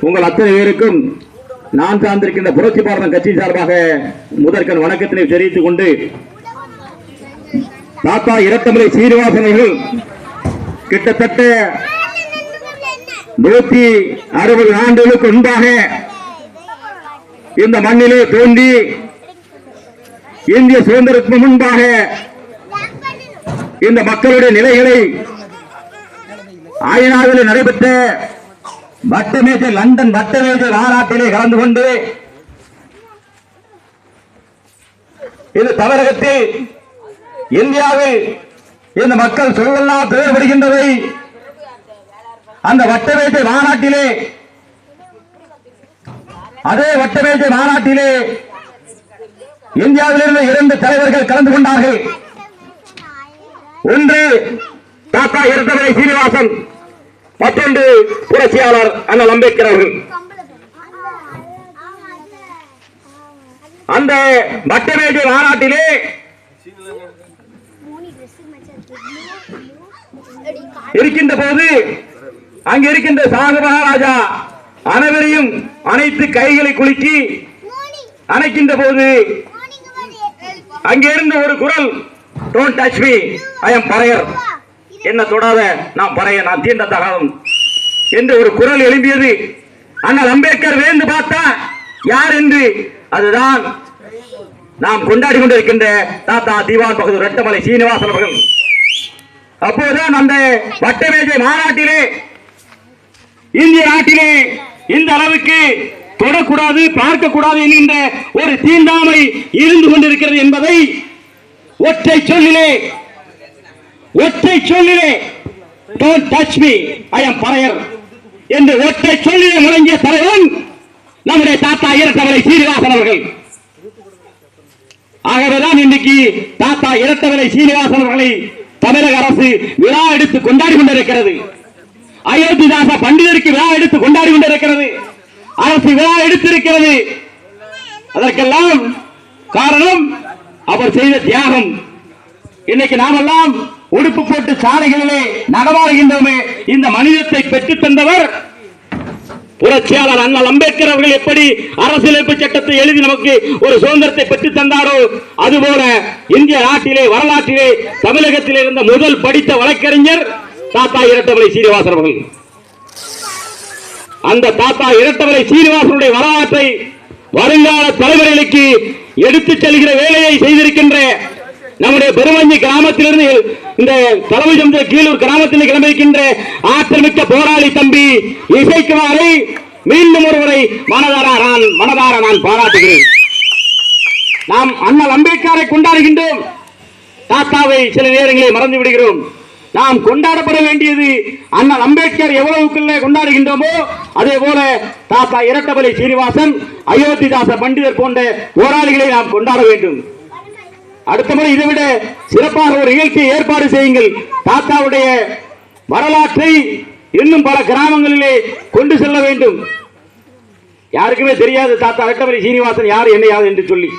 உங்கள் அத்தனை பேருக்கும் நான் சார்ந்திருக்கின்ற புரட்சி பாரதம் கட்சி சார்பாக முதற்கண் வணக்கத்தினை தெரிவித்துக் கொண்டு தாத்தா இரட்டமலை சீனிவாசன் கிட்டத்தட்ட நூத்தி அறுபது ஆண்டுகளுக்கு முன்பாக இந்த மண்ணிலே தோன்றி இந்திய சுதந்திரத்துக்கு முன்பாக இந்த மக்களுடைய நிலைகளை ஆயனாவில் நடைபெற்ற வட்டமேஜர் லண்டன் வட்டமேஜர் மாநாட்டிலே கலந்து கொண்டு இது தமிழகத்தில் இந்தியாவில் இந்த மக்கள் சொல்லலாம் தேவைப்படுகின்றவை அந்த வட்டமேஜை மாநாட்டிலே அதே வட்டமேஜை மாநாட்டிலே இந்தியாவிலிருந்து இரண்டு தலைவர்கள் கலந்து கொண்டார்கள். ஒன்று தாத்தா இருந்தவரை சீனிவாசன். மற்றொன்று புரட்சியாளர் அண்ணல் அம்பேத்கர் அவர்கள் அந்த வட்டமேஜை மாநாட்டிலே இருக்கின்ற போது அங்க இருக்கின்ற சாக மகாராஜா அனைவரையும் அனைத்து கைகளை குலுக்கி அணைக்கின்ற போது அங்கே இருந்த ஒரு குரல் don't touch me I am Paraiyar என்ன தொடாத? நான் பறைய நான் தீண்ட தகாதம் என்று ஒரு குரல் எழும்பியது. ஆனால் அம்பேத்கர் வேந்து பார்த்தா யார் என்று? அதுதான் நாம் கொண்டாடி கொண்டிருக்கின்ற தாத்தா திவான் பகதூர் ரெட்டமலை சீனிவாசன் அவர்கள். அப்போதுதான் அந்த வட்டமேஜை மாநாட்டிலே இந்திய நாட்டிலே இந்த அளவுக்கு தொடக்கூடாது பார்க்கக்கூடாது என்கின்ற ஒரு தீண்டாமை இருந்து கொண்டிருக்கிறது என்பதை ஒற்றை சொல்லிலே ஒற்றை சொல்லிலே don't touch me I am Paraiyar என்று ஒற்றை சொல்லிலே முழங்கிய தலைவன் நம்முடைய தாத்தா இரட்டவரை சீனிவாசன் அவர்கள். ஆகவேதான் இன்னைக்கு தாத்தா இரட்டவரை சீனிவாசன் அவர்களை தமிழக அரசு விழா எடுத்து கொண்டாடி கொண்டிருக்கிறது. அயோத்திதாச பண்டிதருக்கு விழா எடுத்து கொண்டாடி கொண்டிருக்கிறது. அரசு விழா எடுத்திருக்கிறது. அதற்கெல்லாம் காரணம் அவர் செய்த தியாகம். இன்னைக்கு நாமெல்லாம் உடுப்பு போட்டு சாலைகளிலே நடமாடுகின்றோமே இந்த மனிதத்தை பெற்றுத் தந்தவர் புரட்சியாளர் அண்ணல் அம்பேத்கர் அவர்கள் எப்படி அரசியலமைப்பு சட்டத்தை எழுதி நமக்கு ஒரு சுதந்திரத்தை பெற்றுத் தந்தாரோ அதுபோல இந்திய நாட்டிலே வரலாற்றிலே தமிழகத்திலே இருந்த முதல் படித்த வழக்கறிஞர் தாத்தா இரட்டமலை சீனிவாசன் அவர்கள். அந்த தாத்தா இரட்டமலை சீனிவாசனுடைய வரலாற்றை வருங்கால தலைமுறைகளுக்கு எடுத்துச் செல்கிற வேலையை செய்திருக்கின்ற நம்முடைய பெருமஞ்சி கிராமத்திலிருந்து இந்த தலைமை சென்ற கீழூர் கிராமத்தில் கிளம்பியிருக்கின்ற ஆற்றமிக்க போராளி தம்பி இசைக்குமாரை மீண்டும் ஒருவரை மனதார நான் மனதார நான் பாராட்டுகிறேன். நாம் அண்ணல் அம்பேத்கரை கொண்டாடுகின்றோம். தாத்தாவை சில நேரங்களில் மறந்து விடுகிறோம். நாம் கொண்டாடப்பட வேண்டியது அண்ணல் அம்பேத்கர் எவ்வளவுக்குள்ளே கொண்டாடுகின்றோமோ அதே போல தாத்தா இரட்டபலி சீனிவாசன் அயோத்திதாச பண்டிதர் போன்ற போராளிகளை நாம் கொண்டாட வேண்டும். அடுத்த முறை இதை விட சிறப்பாக ஒரு நிகழ்ச்சியை ஏற்பாடு செய்யுங்கள். தாத்தாவுடைய வரலாற்றை இன்னும் பல கிராமங்களிலே கொண்டு செல்ல வேண்டும். யாருக்குமே தெரியாது தாத்தா இரட்டபலி சீனிவாசன் யார் என்ன யார் என்று சொல்லி.